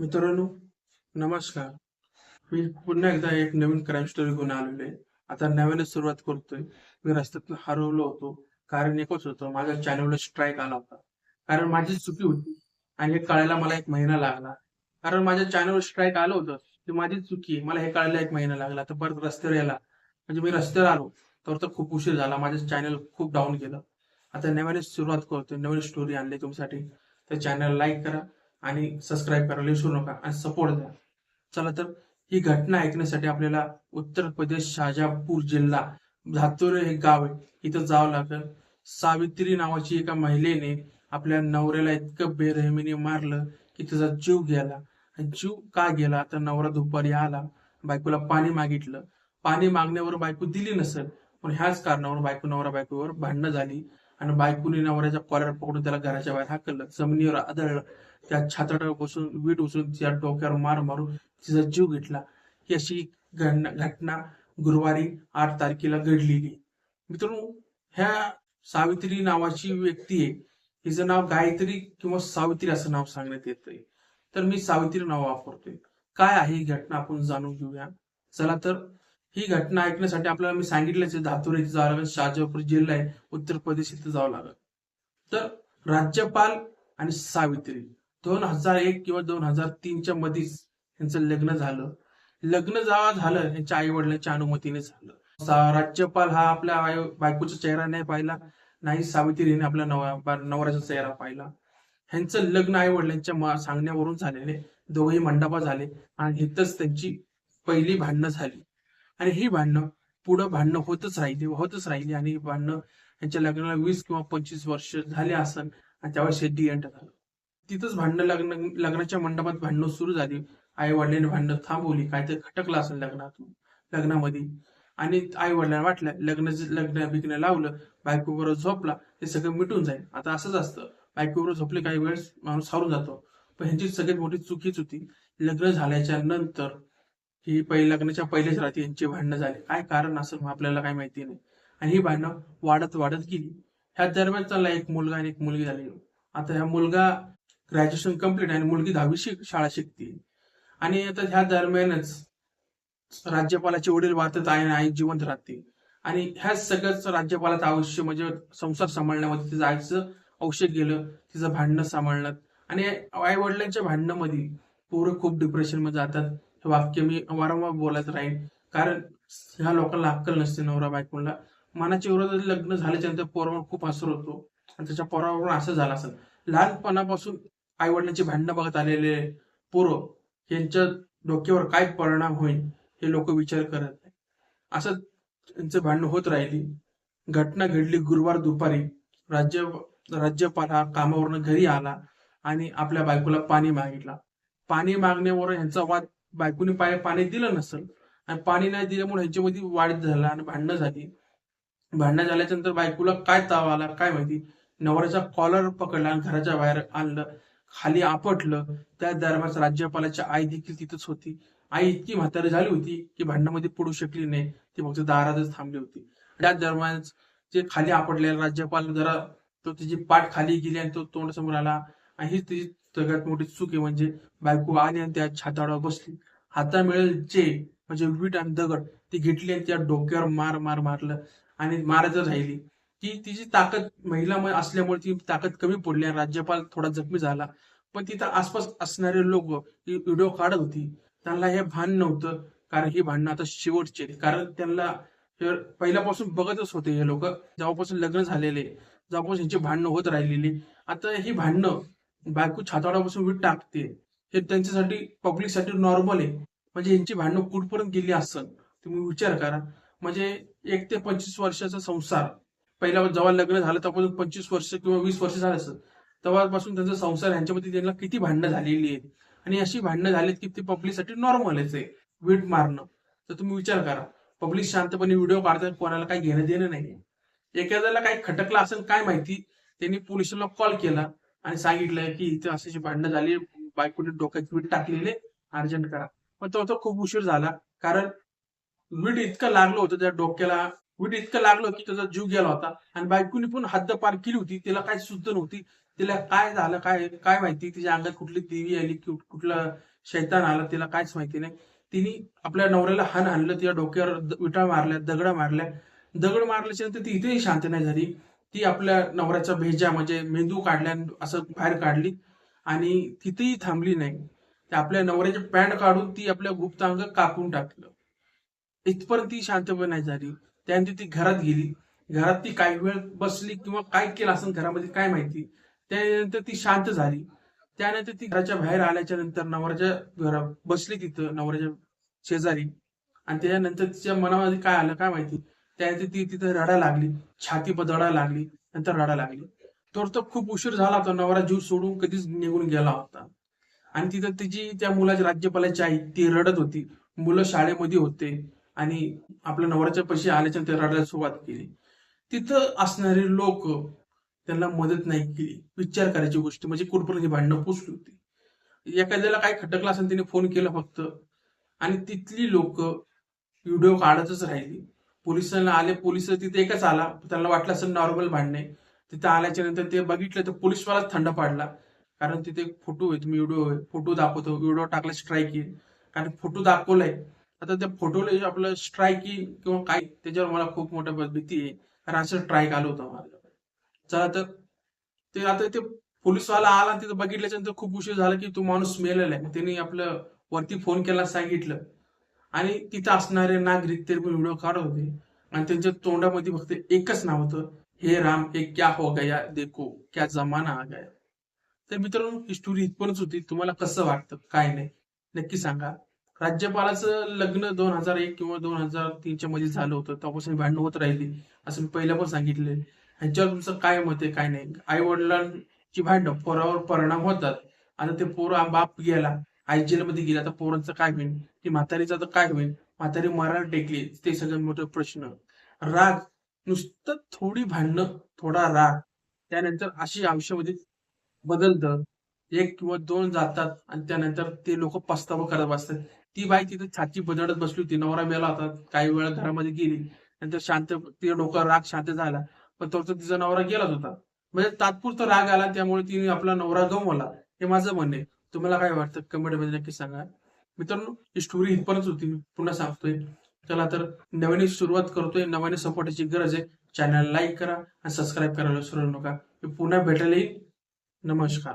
मित्रांनो नमस्कार. मी पुन्हा एकदा एक नवीन क्राईम स्टोरी घेऊन आलेलो आहे. आता नव्याने सुरुवात करतोय. मी रस्त्यात हरवलो होतो. कारण एकच होतं माझ्या चॅनलला स्ट्राईक आला होता. कारण माझी चुकी होती आणि हे कळायला मला एक महिना लागला. कारण माझ्या चॅनलवर स्ट्राईक आलं होतं ती माझी चुकी मला हे कळायला एक महिना लागला. तर परत रस्त्यावर यायला. म्हणजे मी रस्त्यावर आलो तर तर खूप उशीर झाला. माझं चॅनल खूप डाऊन गेलं. आता नव्याने सुरुवात करतोय. नवीन स्टोरी आणली तुमच्यासाठी. तर चॅनल लाईक करा. आणि सबस्क्राईब करायला विसरू नका आणि सपोर्ट द्या. चला तर ही घटना ऐकण्यासाठी आपल्याला उत्तर प्रदेश शाजापूर जिल्हा धातुरे हे गाव आहे. इथं जावं लागलं. सावित्री नावाची एका महिलेने आपल्या नवऱ्याला इतकं बेरहमीने मारलं की तिचा जीव गेला. आणि जीव का गेला? तर नवरा दुपारी आला. बायकोला पाणी मागितलं. पाणी मागण्यावर बायको दिली नसेल. पण ह्याच कारणावर बायको नवरा बायकोवर भांडणं झाली. आणि बायकोने नवऱ्याच्या कॉलर पकडून त्याला घराच्या बाहेर हाकललं. जमिनीवर आदळलं. त्या छाताडावर बसून वीट उचलून तिच्या डोक्यावर मार मारून तिचा जीव घेतला. ही अशी घटना घटना गुरुवारी आठ तारखेला घडलेली. मित्रांनो ह्या सावित्री नावाची व्यक्ती आहे. हिचं नाव गायत्री किंवा सावित्री असं नाव सांगण्यात येतंय. तर मी सावित्री नाव वापरतोय. काय आहे ही घटना आपण जाणून घेऊया. चला तर ही घटना ऐकण्यासाठी आपल्याला मी सांगितलंच धातुर इथे जावं लागेल शाजापूर जिल्हा आहे उत्तर प्रदेश इथे जावं लागेल. तर राज्यपाल आणि सावित्री दोन हजार एक किंवा दोन हजार तीनच्या मध्येच यांचं लग्न झालं. लग्न जेव्हा झालं यांच्या आई वडिलांच्या अनुमतीने झालं. राज्यपाल हा आपल्या बायकोचा चेहरा नाही पाहिला नाही सावित्रीने आपल्या नवरा नवऱ्याचा चेहरा पाहिला. ह्यांचं लग्न आई वडिलांच्या सांगण्यावरून झालेले दोघेही मंडपा झाले आणि इथंच त्यांची पहिली भांडणं झाली. आणि ही भांडणं पुढं भांडणं होतच राहिली होतच राहिली आणि ही भांडणं यांच्या लग्नाला वीस किंवा पंचवीस वर्ष झाले असन आणि त्यावेळेस हे डी एंड झालं. तिथंच भांडणं लग्न लग्नाच्या मंडपात भांडणं सुरू झाली. आई वडिलांनी भांडणं थांबवली काय तर खटकलं असेल लग्नातून लग्नामध्ये. आणि आई वडिलांना वाटलं लग्न लग्न बिग्न लावलं बायको बरोबर झोपला ते सगळं मिटून जाईल. आता असंच असतं बायको बरोबर झोपले काही वेळेस माणूस हारून जातो. पण ह्यांची सगळ्यात मोठी चुकीच होती. लग्न झाल्याच्यानंतर ही पहिल्या लग्नाच्या पहिल्याच रात्री यांची भांडणं झाली. काय कारण असं मग आपल्याला काय माहिती नाही. आणि ही भांडणं वाढत वाढत गेली. ह्या दरम्यान चालला एक मुलगा आणि एक मुलगी झाली. आता ह्या मुलगा ग्रॅज्युएशन कंप्लीट आणि मुलगी दहावी शिक शाळा शिकते. आणि आता ह्या दरम्यानच राज्यपालाचे वडील वाचत आई आणि आई जिवंत राहते. आणि ह्या सगळंच राज्यपालाचं आयुष्य म्हणजे संसार सांभाळण्यामध्ये तिचं आईचं औषध गेलं तिचं भांडणं सांभाळण्यात आणि आई वडिलांच्या भांडणामध्ये पोरं खूप डिप्रेशनमध्ये जातात. वाक्य मी वारंवार बोलत राहीन. कारण ह्या लोकांना अक्कल नसते नवरा बायकोला मनाच्या विरोधात लग्न झाल्याच्यानंतर पोरावर खूप असर होतो. आणि त्याच्या पोरावरून असं झालं असेल. लहानपणापासून आई वडिलांची भांडणं बघत आलेले पोरं यांच्या डोक्यावर काय परिणाम होईल हे लोक विचार करत नाही असं त्यांचं भांडणं होत राहिली. घटना घडली गुरुवार दुपारी. राज्य राज्यपाल हा कामावरनं घरी आला आणि आपल्या बायकोला पाणी मागितला. पाणी मागण्यावर यांचा वाद बायकोने पाय पाणी दिलं नसेल आणि पाणी नाही दिल्यामुळे ह्याच्यामध्ये वाढ झाला आणि भांडणं झाली. भांडणं झाल्याच्यानंतर बायकोला काय ताव आला काय माहिती? नवऱ्याचा कॉलर पकडला आणि घराच्या बाहेर आणलं. खाली आपटलं. त्या दरम्यान राज्यपालाची आई देखील तिथंच होती. आई इतकी म्हातारी झाली होती की भांडणामध्ये पडू शकली नाही. ती फक्त दारातच थांबली होती. त्या दरम्यान जे खाली आपटलेला राज्यपाल जरा तो तिची पाठ खाली गेली आणि तो तोंड समोर आला. आणि ही तिची सगळ्यात मोठी चूक आहे म्हणजे बायको आणि त्या छाताडावर बसली. हाता मिळेल जे म्हणजे वीट आणि दगड. ती घेतली आणि त्या डोक्यावर मार मार मारलं आणि मारायचं राहिली. ती तिची ताकद महिला असल्यामुळे ती ताकद कमी पडली आणि राज्यपाल थोडा जखमी झाला. पण तिथं आसपास असणारे लोक व्हिडिओ काढत होती. त्यांना हे भान नव्हतं कारण ही भांडणं आता शेवटचे कारण त्यांना पहिल्यापासून बघतच होते हे लोक. जेव्हापासून लग्न झालेले जेव्हापासून यांची भांडणं होत राहिलेली. आता ही भांडणं बायको छाताडापासून वीट टाकते हे त्यांच्यासाठी पब्लिकसाठी नॉर्मल आहे. म्हणजे यांची भांडणं कुठपर्यंत गेली असेल? तुम्ही विचार करा. म्हणजे एक ते पंचवीस वर्षाचा संसार. पहिला जेव्हा लग्न झालं तेव्हापासून पंचवीस वर्ष किंवा वीस वर्ष झालं असेल तेव्हापासून त्यांचा संसार ह्यांच्यामध्ये त्यांना किती भांडणं झालेली आहेत? आणि अशी भांडणं झालीत की ते पब्लिकसाठी नॉर्मलच आहे वीट मारणं. तर तुम्ही विचार करा. पब्लिक शांतपणे व्हिडिओ काढतात कोणाला काही घेणं देणं नाही एखाद्याला काही खटकलं असेल काय माहिती? त्यांनी पोलिसांना कॉल केला. आणि सांगितलं की इथे अशी भांडणं झाली बायकोने डोक्यात वीट टाकलेले अर्जंट करा. पण तो तो खूप उशीर झाला कारण वीट इतकं लागलं होतं त्या डोक्याला वीट इतकं लागलं की त्याचा जीव गेला होता. आणि बायकोनी पण हद्द पार केली होती तिला काही सुद्धा नव्हती. तिला काय झालं काय काय माहिती? तिच्या अंगात कुठली देवी आली कुठलं कुठला शैतान आला तिला काहीच माहिती नाही. तिने आपल्या नवऱ्याला हान आणलं तिच्या डोक्यावर विटा मारल्या दगड मारल्या. दगड मारल्याच्या नंतर ती इथेही शांत नाही झाली. ती आपल्या नवऱ्याचा भेजा म्हणजे मेंदू काढल्या असं बाहेर काढली आणि तिथेही थांबली नाही. ते आपल्या नवऱ्याचे पॅन्ट काढून ती आपल्या गुप्तांग कापून टाकलं. इथपर्यंत ती शांतपणे नाही झाली. त्यानंतर ती घरात गेली. घरात ती काही वेळ बसली किंवा काय केलं असं घरामध्ये काय माहिती. त्यानंतर ती शांत झाली. त्यानंतर ती घराच्या बाहेर आल्याच्यानंतर नवऱ्याच्या घरा बसली तिथं नवऱ्याच्या शेजारी. आणि त्याच्यानंतर तिच्या मनामध्ये काय आलं काय माहिती? त्या ती तिथं रडा लागली छाती बदडा लागली नंतर रडा लागली. तर तो खूप उशीर झाला होता नवरा जीव सोडून कधीच निघून गेला होता. आणि तिथं तिची त्या मुलाची राज्यपालाची आई ती रडत होती. मुलं शाळेमध्ये होते आणि आपल्या नवऱ्याच्या पैसे आल्याच्या ते रडायला सुरुवात केली. तिथं असणारे लोक त्यांना मदत नाही केली. विचार करायची गोष्ट म्हणजे कुठपर्यंत भांडणं पोचली होती. एखाद्याला काय खटकला असेल तिने फोन केला फक्त. आणि तिथली लोक व्हिडिओ काढतच राहिली. पोलिसांना आले पोलीस तिथे एकच आला. त्यांना वाटलं असं नॉर्मल भांडणे. तिथे आल्याच्यानंतर ते बघितलं तर पोलिसवालाच थंड पाडला. कारण तिथे फोटो आहे तुम्ही व्हिडिओ आहे फोटो दाखवतो. व्हिडिओ टाकला स्ट्राईक येईल. कारण फोटो दाखवलाय. आता त्या फोटोला आपलं स्ट्राईक येईल किंवा काय त्याच्यावर मला खूप मोठ्या भीती आहे. कारण असं स्ट्राईक आलं होतं माझ्याकडे चला तर ते आता ते पोलिसवाला आला तिथे तिथं बघितल्याच्या नंतर खूप उशीर झाला की तो माणूस मेलेला आहे. त्यांनी आपलं वरती फोन केला सांगितलं. आणि तिथं असणारे नागरिक ते पण व्हिडिओ काढत होते. आणि त्यांच्या तोंडामध्ये फक्त एकच नाव होतं हे राम हे क्या हो गया देखो क्या जमाना आ गया. तर मित्रांनो ही स्टोरी इथपर्यंत होती. तुम्हाला कसं वाटतं? काय नाही? नक्की सांगा. राज्यपालाचं लग्न दोन हजार एक किंवा दोन हजार तीनच्या मध्ये झालं होतं. तेव्हापासून भांडण होत राहिली. असं मी पहिल्या पण सांगितले. ह्याच्यावर तुमचं काय मत आहे? काय नाही? आई वडिलांची भांडण पोरावर परिणाम होतात. आता ते पोरं बाप गेला. आई जेलमध्ये गेला आता पोरांचं काय होईल? ती म्हातारीचं तर काय होईल? म्हातारी मरायला टेकली. ते सगळ्यात मोठे प्रश्न. राग. नुसतं थोडी भांडणं थोडा राग. त्यानंतर अशी आयुष्यामध्ये बदलतं एक किंवा दोन जातात आणि त्यानंतर ते लोक पस्तावा करत बसतात. ती बाई तिथे छाती बदलत बसली होती. नवरा मेला होता. काही वेळा घरामध्ये गेली. नंतर शांत तिचा डोकं राग शांत झाला. पण तो तिचा नवरा गेलाच होता. म्हणजे तात्पुरता राग आला त्यामुळे तिने आपला नवरा गमवला. हे माझं म्हणणे तुम्हाला काय वाटतं? कमेंटमध्ये नक्की सांगा. मित्रांनो ही स्टोरी इथपर्यंत होती. मी पुन्हा सांगतोय. चला तर नव्याने सुरुवात करतोय. नव्याने सपोर्टची गरज आहे. चॅनल लाईक करा आणि सबस्क्राईब करायला विसरू नका. मी पुन्हा भेटायला येईल नमस्कार.